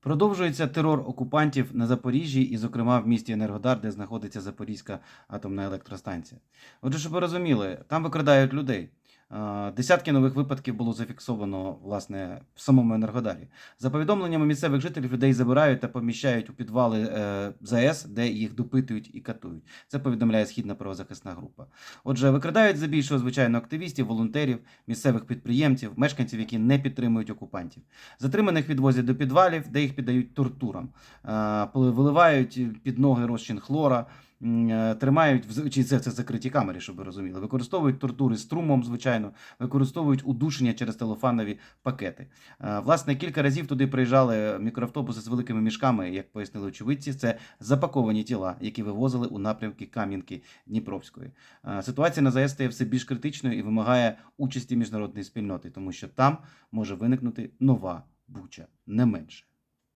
Продовжується терор окупантів на Запоріжжі і, зокрема, в місті Енергодар, де знаходиться Запорізька атомна електростанція. Отже, щоб ви розуміли, там викрадають людей. Е, Десятки нових випадків було зафіксовано власне в самому Енергодарі. За повідомленнями місцевих жителів, людей забирають та поміщають у підвали е, ЗАЕС, де їх допитують і катують. Це повідомляє східна правозахисна група. Отже, викрадають здебільшого, звичайно, активістів, волонтерів, місцевих підприємців, мешканців, які не підтримують окупантів. Затриманих відвозять до підвалів, де їх піддають тортурам, Е, виливають під ноги розчин хлора. Е, Тримають чи це, це закриті камери, щоб ви розуміли. Використовують тортури струмом, звичайно, використовують удушення через телефонові пакети. Е, Власне, кілька разів туди приїжджали мікроавтобуси з великими мішками, як пояснили очевидці. Це запаковані тіла, які вивозили у напрямки Кам'янки Дніпровської. Е, Ситуація на ЗАЕС стає все більш критичною і вимагає участі міжнародної спільноти, тому що там може виникнути нова буча, не менше.